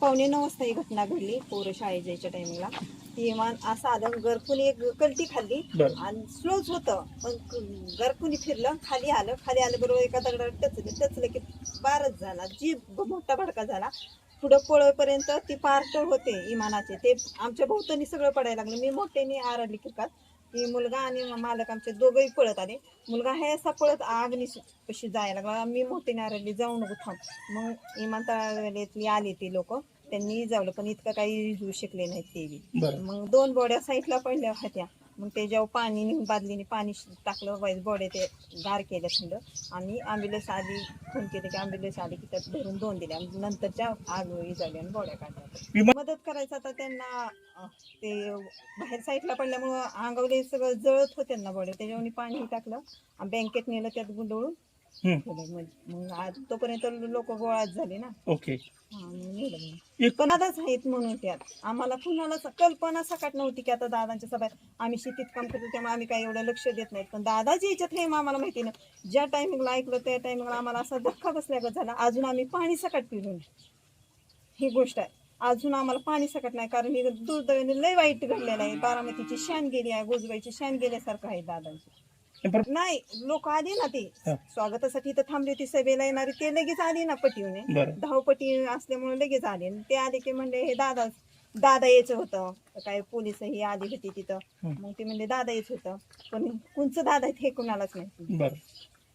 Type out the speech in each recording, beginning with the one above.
पावणे नऊ वाजता ही घटना घडली पोरं शाळेत जायच्या टायमिंगला ती इमान असं आलं गरकुनी एक कलटी खाल्ली. आणि स्लोच होतं. पण गरकुनी फिरलं खाली आलं खाली आलं बरोबर एका दगडावर टचलं टचलं की पारच झाला जीभ मोठा भडका झाला. पुढं पळेपर्यंत ती पार्ट होते इमानाचे. ते आमच्या भोवतणी सगळं पडायला लागलं. मी मोठ्याने आरडली किरकात. ती मुलगा आणि मालक आमचे दोघंही पळत आले. मुलगा हे असा पळत आगनी कशी जायला लागला. मी मोठ्याने आरडली जाऊ नको थांब. मग इमान तळावेलीतली आली ती लोक. त्यांनी जावलं पण इतकं काही जू शकले नाहीत ते. मग दोन बोड्या साईडला पडल्या होत्या. मग ते जेव्हा पाणी नेऊन बादलीने पाणी टाकलं वाईज बोड्या ते गार केल्या थंड आणि ॲम्ब्युलन्स आली फोन केले की ॲम्ब्युलन्स आली की त्यात धरून दोन दिल्या आणि नंतरच्या आग झाल्या आणि बोड्या काढल्या मदत करायचं आता त्यांना ते बाहेर साईडला पडल्यामुळं अंगावले सगळं जळत होते ना बॉडी त्याच्यावर पाणी टाकलं आणि बँकेत नेलं त्यात गुंडळून. ठेवलं. मग मग आज तोपर्यंत लोक गोळाच झाले ना. ओके. हा, पण दादाच आहेत म्हणून त्यात. आम्हाला कुणाला कल्पना सकाट नव्हती की आता दादांच्या सभेत आम्ही शेतीत काम करतो त्यामुळे आम्ही काही एवढं लक्ष देत नाहीत. पण दादाच्या याच्यात हे आम्हाला माहिती ना ज्या टायमिंगला ऐकलं त्या टायमिंगला आम्हाला असा धक्का बसल्यागत झाला. अजून आम्ही पाणी सकाट पिऊन ही गोष्ट आहे. अजून आम्हाला पाणी सकट नाही कारण ही दुर्दैवाने लय वाईट घडलेलं आहे. बारामतीची शान गेली आहे गोजबाईची शान गेल्यासारखं आहे दादांची. नाही लोक आली ना ती. हा. स्वागतासाठी इथं थांबली होती सभेला येणारी. ते लगेच आली ना पटीवने बरं. धावपटी असल्यामुळे लगेच आले. आणि ते आले की म्हणले हे दादा दादा यायचं होतं. तर काय पोलिसही आली होती तिथं. हं. मग ते म्हणले दादा यायचं होतं. पण कोणचं दादा आहेत हे कुणालाच नाही. बरं.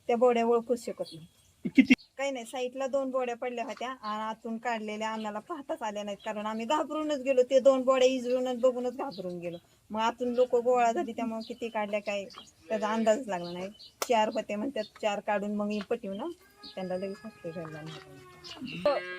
त्या बोड्या ओळखूच शकत नाही. किती? काही नाही साईडला दोन बोड्या पडल्या होत्या आणि आतून काढलेल्या आम्हाला पाहताच आल्या नाहीत. कारण आम्ही घाबरूनच गेलो. ते दोन बोड्या इजळूनच बघूनच घाबरून गेलो. मग आतून लोक गोळा झाली त्यामुळे किती काढल्या काय त्याचा अंदाजच लागला नाही. चार होते म्हणतात चार काढून मग पटवू ना त्यांना लगेच हॉस्पिटलला नेलं.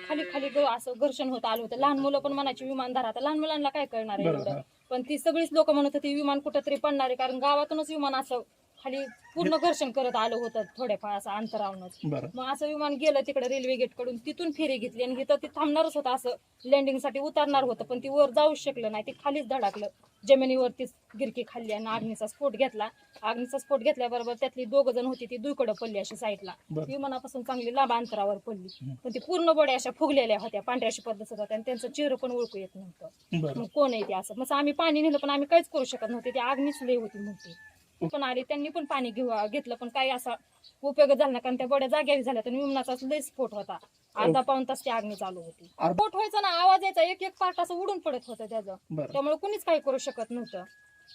खाली खाली ग- असं घर्षण होत आलं होतं. लहान मुलं पण म्हणायची विमानदार आता लहान मुलांना काय करणार आहे बरोबर, एवढं? हा. पण ती सगळीच लोक म्हणत होती विमान कुठंतरी पडणार आहे. कारण गावातूनच विमान असं खाली पूर्ण घर्षण करत आलं होतं थोड्याफार असं अंतरावनच बरं. मग असं विमान गेलं तिकडे रेल्वे गेटकडून तिथून फेरी घेतली आणि इथं ते थांबणारच होतं असं लँडिंगसाठी उतरणार होतं पण ती वर जाऊच शकलं नाही ते खालीच धडाकलं. जमिनीवरतीच गिरकी खाल्ली आणि अग्नीचा स्फोट घेतला. अग्नीचा स्फोट घेतल्याबरोबर त्यातली दोघ जण होती ती दुईकडं पडली अशी साईडला. बरं. विमानापासून चांगली लांब अंतरावर पडली. पण ती पूर्ण बड्या अशा फुगलेल्या होत्या पांढऱ्या पद्धत होत्या आणि त्यांचं चेहरं पण ओळखू येत नव्हतं. बरं. मग कोण आहे ते असं? मग आम्ही पाणी नेलं पण आम्ही काहीच करू शकत नव्हते. ती आगनीच लई होती मोठी. पण आली त्यांनी पण पाणी घेऊ घेतलं पण काही असा उपयोग झाला नाही कारण त्या बड्या जाग्यावी झाल्या तर विमानाचा लई स्फोट होता. अर्धा पाऊन तास ती आगनी चालू होती. स्फोट व्हायचा ना आवाज यायचा एक एक पार्ट असं उडून पडत होतं त्याचं. बरं. त्यामुळे कुणीच काही करू शकत नव्हतं.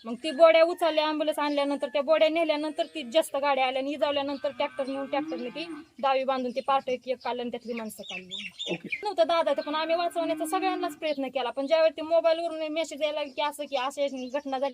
मग ती बोड्या उचलल्या अँब्युलन्स आणल्यानंतर त्या बोड्या नेल्यानंतर ती जास्त गाड्या आल्या आणि इजावल्यानंतर ट्रॅक्टर नेऊन ट्रॅक्टरने ती दावी बांधून ती पार्ट एक एक काढलं आणि त्यातली माणसं काढली. ओके. नव्हतं दादा पण आम्ही वाचवण्याचा सगळ्यांनाच प्रयत्न केला. पण ज्यावेळी ते मोबाईलवरून मेसेज यायला की असं की अशी घटना झाली